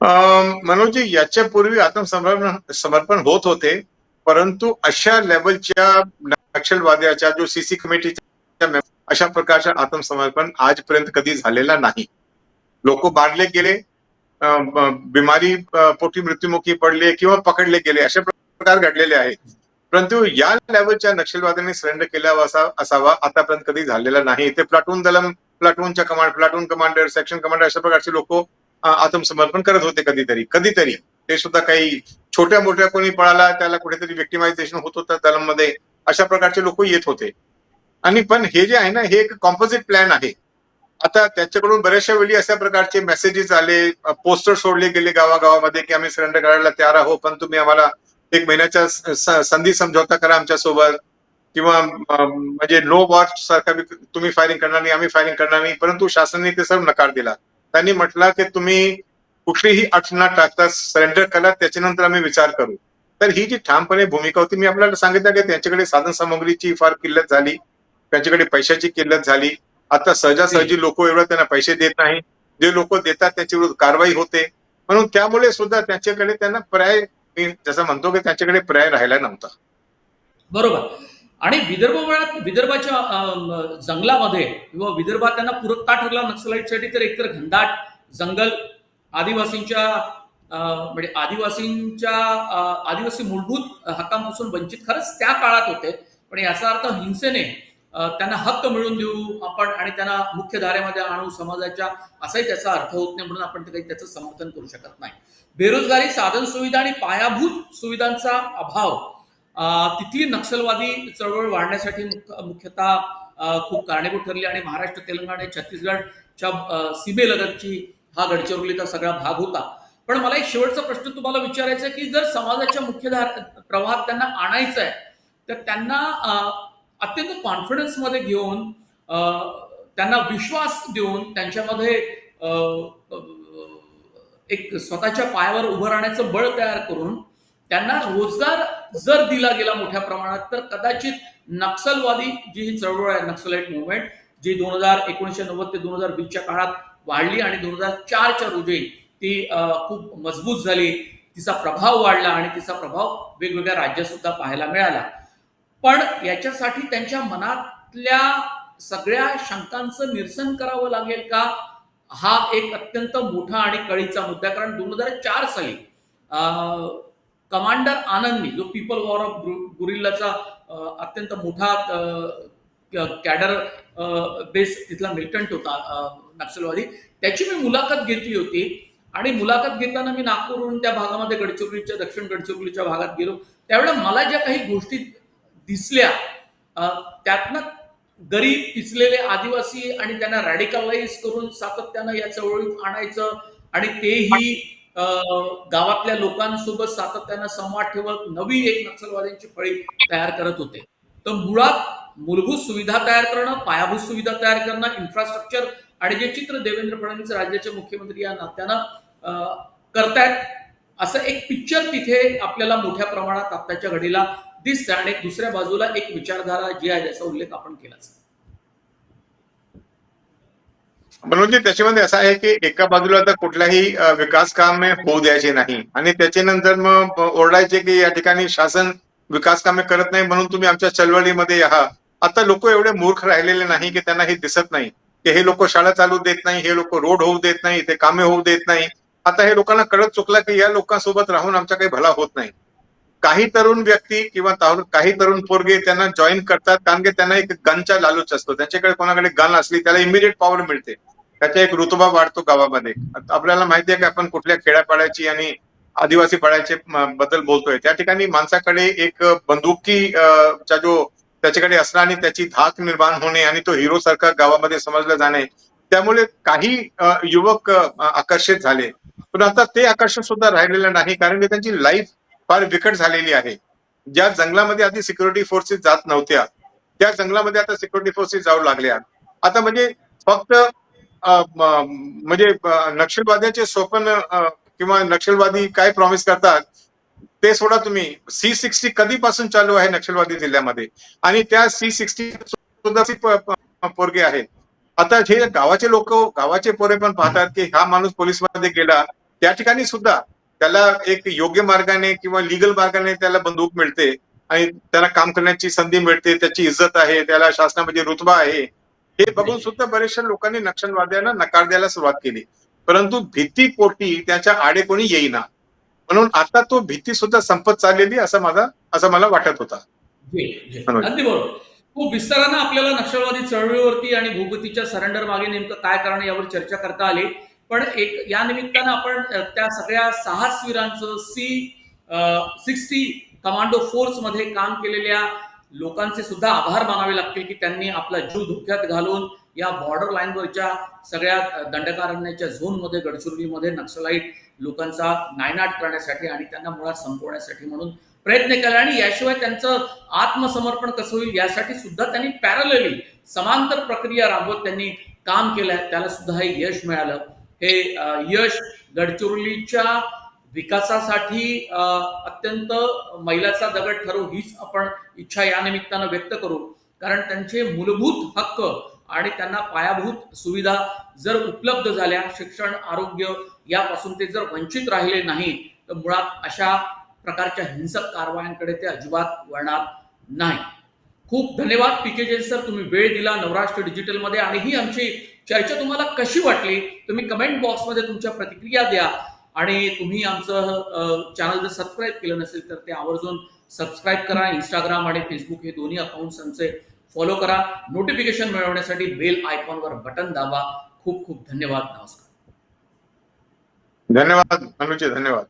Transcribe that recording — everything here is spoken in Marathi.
अं, मनोजी याच्यापूर्वी आत्मसमर्पण समर्पण होत होते परंतु अशा लेवलच्या नक्षलवाद्याच्या जो सीसी कमिटीच्या अशा प्रकारच्या आत्मसमर्पण आजपर्यंत कधी झालेला नाही. लोक मारले गेले बिमारी पोटी मृत्युमुखी पडले किंवा पकडले गेले असे प्रकार घडलेले आहेत. परंतु या लेवलच्या नक्षलवाद्यांनी सरेंडर केला असा असावा आतापर्यंत कधी झालेला नाही. ते प्लाटून दलम प्लाटूनच्या command platoon commander section commander अशा प्रकारचे लोक आत्मसमर्पण करत होते कधीतरी. कधीतरी. ते सुद्धा काही छोट्या मोठ्या कोणी पळाला त्याला कुठेतरी विक्टिमायझेशन होत होतं दलममध्ये अशा प्रकारचे लोक येत होते. आणि पण हे जे आहे ना हे एक कॉम्पोजिट प्लॅन आहे. आता त्याच्याकडून बऱ्याचशा वेळी अशा प्रकारचे मेसेजेस आले पोस्टर सोडले गेले गावागावामध्ये की आम्ही सरेंडर करायला तयार आहोत पण तुम्ही आम्हाला एक महिन्याच्या संधी समझोता करा आमच्यासोबत किंवा म्हणजे नो वॉर सारखा तुम्ही फायरिंग करणार नाही आम्ही फायरिंग करणार नाही परंतु शासनाने ते सर्व नकार दिला. त्यांनी म्हटलं की तुम्ही कुठलीही न टाकता सरेंडर करा त्याच्यानंतर आम्ही विचार करू. तर ही जी ठामपणे भूमिका होती मी आपल्याला सांगितलं की त्यांच्याकडे साधन सामग्रीची फार किल्लत झाली त्यांच्याकडे पैशाची किल्लत झाली. आता सहजासहजी लोक एवढं त्यांना पैसे देत नाही. जे लोक देतात त्याच्या विरुद्ध कारवाई होते. म्हणून त्यामुळे सुद्धा त्यांच्याकडे त्यांना पर्याय मी जसं म्हणतो की त्यांच्याकडे पर्याय राहिला नव्हता. बरोबर. आणि विदर्भ वेळात विदर्भाच्या अं, जंगलामध्ये किंवा विदर्भात त्यांना पूरक का ठरला नक्सलाईटसाठी तर एकतर घनदाट जंगल आदिवासींच्या अं, म्हणजे आदिवासींच्या अं, आदिवासी मूलभूत हक्कांपासून वंचित खरंच त्या काळात होते. पण याचा अर्थ हिंसेने त्यांना हक्क मिळवून देऊ आपण आणि त्यांना मुख्य धारेमध्ये आणू समाजाच्या असाही त्याचा अर्थ होत नाही म्हणून आपण ते काही त्याचं समर्थन करू शकत नाही. बेरोजगारी साधन सुविधा आणि पायाभूत सुविधांचा अभाव तिथली नक्षलवादी चळवळ वाढण्यासाठी मुख्यतः खूप कारणीभूत ठरली आणि महाराष्ट्र तेलंगणा आणि छत्तीसगडच्या सीमेलगतची हा गडचिरोलीचा सगळा भाग होता. पण मला एक शेवटचा प्रश्न तुम्हाला विचारायचा की जर समाजाच्या मुख्यधार प्रवाहात त्यांना आणायचं आहे तर त्यांना अत्यंत कॉन्फिडन्समध्ये घेऊन त्यांना विश्वास देऊन त्यांच्यामध्ये एक स्वतःच्या पायावर उभं राहण्याचं बळ तयार करून त्यांना रोजगार जर दिला गेला मोठ्या प्रमाणात तर कदाचित नक्सलवादी जी ही चळवळ आहे नक्सलाइट मुवमेंट जी दोन हजार एकोणीसशे नव्वद ते दोन हजार वीसच्या काळात वाढली आणि दोन हजार चारच्या रोजी ती खूप मजबूत झाली. तिचा प्रभाव वाढला आणि तिचा प्रभाव वेगवेगळ्या राज्यात सुद्धा पाहायला मिळाला. पण याच्यासाठी त्यांच्या मनातल्या सगळ्या शंकांचं निरसन करावं लागेल का? हा एक अत्यंत मोठा आणि कळीचा मुद्दा कारण दोन हजार चार साली कमांडर आनंदनी जो पीपल वॉर ऑफ गुरिल्लाचा अत्यंत मोठा कॅडर बेस तिथला मिलिटंट होता नक्षलवादी त्याची मी मुलाखत घेतली होती. आणि मुलाखत घेताना मी नागपूरहून त्या भागामध्ये गडचिरोलीच्या दक्षिण गडचिरोलीच्या भागात गेलो. त्यावेळेला मला ज्या काही गोष्टी दिसल्या त्यातनं गरीब पिचलेले आदिवासी आणि त्यांना रॅडिकलाइज करून सातत्यानं या चळवळीत आणायचं आणि तेही गावातल्या लोकांसोबत सातत्यानं संवाद ठेवत नवी एक नक्षलवाद्यांची फळी तयार करत होते. तर मुळात मूलभूत सुविधा तयार करणं पायाभूत सुविधा तयार करणं इन्फ्रास्ट्रक्चर आणि जे चित्र देवेंद्र फडणवीस राज्याचे मुख्यमंत्री या नात्यानं करतायत असं एक पिक्चर तिथे आपल्याला मोठ्या प्रमाणात आत्ताच्या घडीला दिसतं आणि दुसऱ्या बाजूला एक विचारधारा जी आहे ज्याचा उल्लेख आपण केलाच. म्हणून त्याच्यामध्ये असं आहे की एका बाजूला तर कुठलाही विकास कामे होऊ द्यायचे नाही. आणि त्याच्यानंतर मग ओरडायचे की या ठिकाणी शासन विकास कामे करत नाही म्हणून तुम्ही आमच्या चळवळीमध्ये या. आता लोक एवढे मूर्ख राहिलेले नाही की त्यांना हे दिसत नाही. की हे लोक शाळा चालू देत नाही हे लोक रोड होऊ देत नाही ते कामे होऊ देत नाही. आता हे लोकांना कळत चुकलं की या लोकांसोबत राहून आमचा काही भला होत नाही. काही तरुण व्यक्ती किंवा काही तरुण पोरगे त्यांना जॉईन करतात कारण की त्यांना एक गनचा लालूच असतो. त्यांच्याकडे कोणाकडे गन असली त्याला इमिडिएट पॉवर मिळते. त्याचा एक रुतबा वाढतो गावामध्ये. आपल्याला माहिती आहे की आपण कुठल्या खेड्यापाड्याची आणि आदिवासी पाड्याचे बद्दल बोलतोय. त्या ठिकाणी माणसाकडे एक बंदुकी चा जो त्याच्याकडे असणं आणि त्याची धाक निर्माण होणे आणि तो हिरो सारखा गावामध्ये समजला जाणे त्यामुळे काही युवक आकर्षित झाले. पण आता ते आकर्षण सुद्धा राहिलेलं नाही कारण की त्यांची लाईफ फार बिकट झालेली आहे. ज्या जंगलामध्ये आधी सिक्युरिटी फोर्सेस जात नव्हत्या त्या जंगलामध्ये आता सिक्युरिटी फोर्सेस जाऊ लागल्या. आता म्हणजे फक्त म्हणजे नक्षलवाद्याचे स्वप्न किंवा नक्षलवादी काय प्रॉमिस करतात ते सोडा तुम्ही. सी सिक्स्टी कधीपासून चालू आहे नक्षलवादी जिल्ह्यामध्ये? आणि त्या सी सिक्स्टी सुद्धा पोरगे आहेत आता हे गावाचे लोक गावाचे पोरे पण पाहतात की हा माणूस पोलीसमध्ये गेला. त्या ठिकाणी सुद्धा त्याला एक योग्य मार्गाने किंवा लिगल मार्गाने त्याला बंदूक मिळते. आणि त्याला काम करण्याची संधी मिळते त्याची इज्जत आहे त्याला शासनामध्ये रुतबा आहे. हे बघून सुद्धा बरेचशा लोकांनी नक्षलवाद्यांना नकार द्यायला सुरुवात केली. परंतु भीतीपोटी त्याच्या आडे कोणी येईना. म्हणून आता तो भीती सुद्धा संपत चाललेली असं माझा असं मला वाटत होता. अगदी बरोबर. खूप विस्तारानं आपल्याला नक्षलवादी चळवळीवरती आणि भूगतीच्या सरेंडर मागे नेमकं काय कारण यावर चर्चा करता आली. पण एक या निमित्तानं आपण त्या सगळ्या साहसवीरांचं सी सिक्स्टी कमांडो फोर्समध्ये काम केलेल्या लोकांचे सुद्धा आभार मानावे लागतील की त्यांनी आपला जीव धोक्यात घालून या बॉर्डर लाईनवरच्या सगळ्या दंडकारण्याच्या झोनमध्ये गडचिरोलीमध्ये नक्षलाईट लोकांचा नायनाट करण्यासाठी आणि त्यांना मुळात संपवण्यासाठी म्हणून प्रयत्न केला. आणि याशिवाय त्यांचं आत्मसमर्पण कसं होईल यासाठी सुद्धा त्यांनी पॅरलली समांतर प्रक्रिया राबवत त्यांनी काम केलंय. त्याला सुद्धा हे यश मिळालं. हे यश गडचिरोलीच्या विकासासाठी अत्यंत मैलाचा दगड ठरवू हीच आपण इच्छा या निमित्तानं व्यक्त करू. कारण त्यांचे मूलभूत हक्क आणि त्यांना पायाभूत सुविधा जर उपलब्ध झाल्या शिक्षण आरोग्य यापासून ते जर वंचित राहिले नाही तर मुळात अशा प्रकारच्या हिंसक कारवायांकडे ते अजिबात वळणार नाही. खूप धन्यवाद पी के जैन सर तुम्ही वेळ दिला नवराष्ट्र डिजिटलमध्ये आणि ही आमची चर्चा तुम्हाला कशी वाटली तुम्ही कमेंट बॉक्समध्ये तुमच्या प्रतिक्रिया द्या. आणि तुम्ही आमचं चॅनल जर सबस्क्राईब केलं नसेल तर ते आवर्जून सबस्क्राईब करा. इंस्टाग्राम आणि फेसबुक हे दोन्ही अकाउंट्स आमचे फॉलो करा. नोटिफिकेशन मिळवण्यासाठी बेल आयकॉनवर बटन दाबा. खूप खूप धन्यवाद. नमस्कार. धन्यवाद. धन्यवाद.